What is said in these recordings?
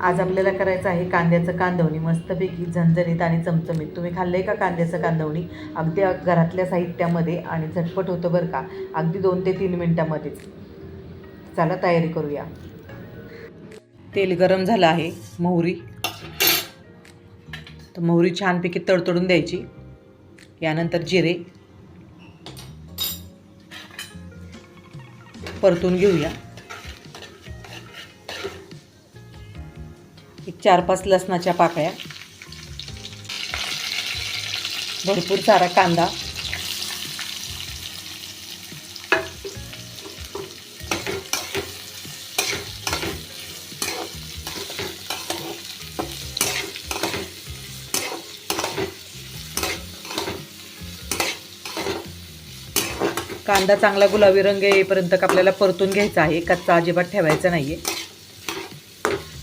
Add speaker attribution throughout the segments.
Speaker 1: आज आपल्याला करायचं आहे कांद्याचं कांदवणी. मस्तपैकी झणझणीत आणि चमचमीत. तुम्ही खाल्लं आहे का कांद्याचं कांदवणी? अगदी घरातल्या साहित्यामध्ये आणि झटपट होतं बरं का. अगदी दोन ते तीन मिनटामध्येच. चला तयारी करूया. तेल गरम झालं आहे मोहरी. तर मोहरी छानपैकी तडतडून द्यायची. यानंतर जिरे. परतून घेऊया. एक चार पाच लसणाच्या पाकळ्या. भरपूर सारा कांदा. कांदा चांगला गुलाबी रंग येईपर्यंत आपल्याला परतून घ्यायचा आहे. कच्चा अजिबात ठेवायचा नाही आहे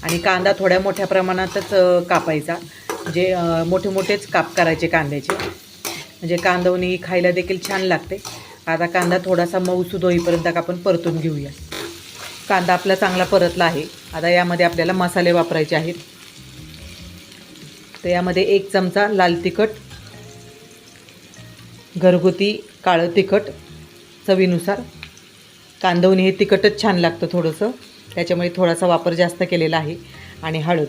Speaker 1: आणि कांदा थोड्या मोठ्या प्रमाणातच कापायचा. जे मोठे मोठेच काप करायचे कांद्याचे. म्हणजे कांदवणी खायला देखील छान लागते. आता कांदा थोडासा मऊसूद होईपर्यंत का आपण परतून घेऊया. कांदा आपला चांगला परतला आहे. आता यामध्ये आपल्याला मसाले वापरायचे आहेत. तर यामध्ये एक चमचा लाल तिखट घरगुती काळं तिखट चवीनुसार. कांदवणी हे तिखटच छान लागतं थोडंसं. त्याच्यामुळे थोडासा वापर जास्त केलेला आहे. आणि हळद.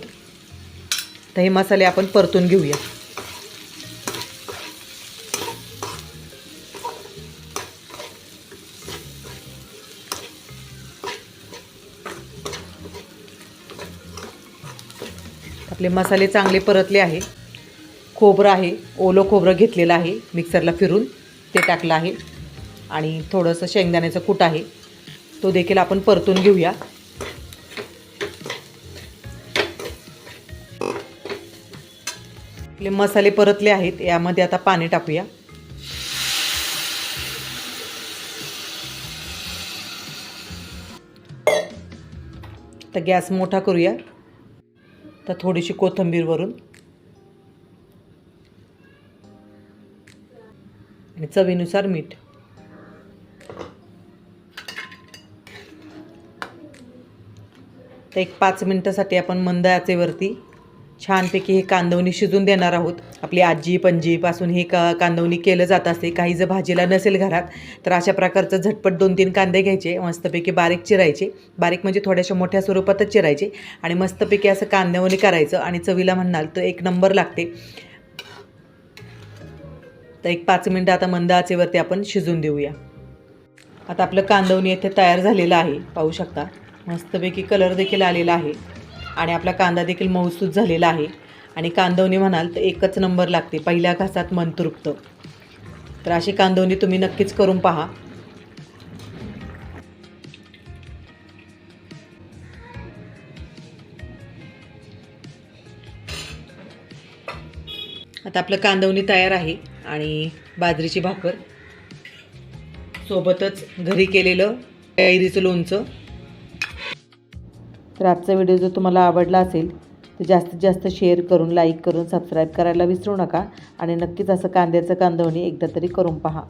Speaker 1: तर हे मसाले आपण परतून घेऊया. आपले मसाले चांगले परतले आहे. खोबरं आहे. ओलं खोबरं घेतलेलं आहे मिक्सरला फिरून. ते टाकलं आहे. आणि थोडंसं शेंगदाण्याचं कूट आहे. तो देखील आपण परतून घेऊया. आपले मसाले परतले आहेत यामध्ये आता पाणी टाकूया. तर गॅस मोठा करूया. तर थोडीशी कोथंबीर वरून आणि चवीनुसार मीठ. तर एक पाच मिनटासाठी आपण मंद आचेवरती छानपैकी हे कांदवणी शिजून देणार आहोत. आपली आजी पणजीपासून हे का कांदवणी केलं जात असते. काही जर भाजीला नसेल घरात. तर अशा प्रकारचं झटपट दोन तीन कांदे घ्यायचे. मस्तपैकी बारीक चिरायचे. बारीक म्हणजे थोड्याशा मोठ्या स्वरूपातच चिरायचे. आणि मस्तपैकी असं कांदवणी करायचं. आणि चवीला म्हणाल तर एक नंबर लागते. तर एक पाच मिनटं आता मंद आचेवरती आपण शिजून देऊया. आता आपलं कांदवणी येथे तयार झालेलं आहे. पाहू शकता. मस्तपैकी कलर देखील आलेला आहे. आणि आपला कांदा देखील मऊसूद झालेला आहे. आणि कांदवणी म्हणाल तर एकच नंबर लागते. पहिल्या घासात मन तृप्त तर अशी कांदवणी तुम्ही नक्कीच करून पहा. आता आपलं कांदवणी तयार आहे आणि बाजरीची भाकर. सोबतच घरी केलेलं कैरीचं लोणचं. तर आजचा व्हिडिओ जर तुम्हाला आवडला असेल तर जास्तीत जास्त शेअर करून लाईक करून सबस्क्राईब करायला विसरू नका. आणि नक्कीच असं कांद्याचं कांदवणी एकदा तरी करून पहा.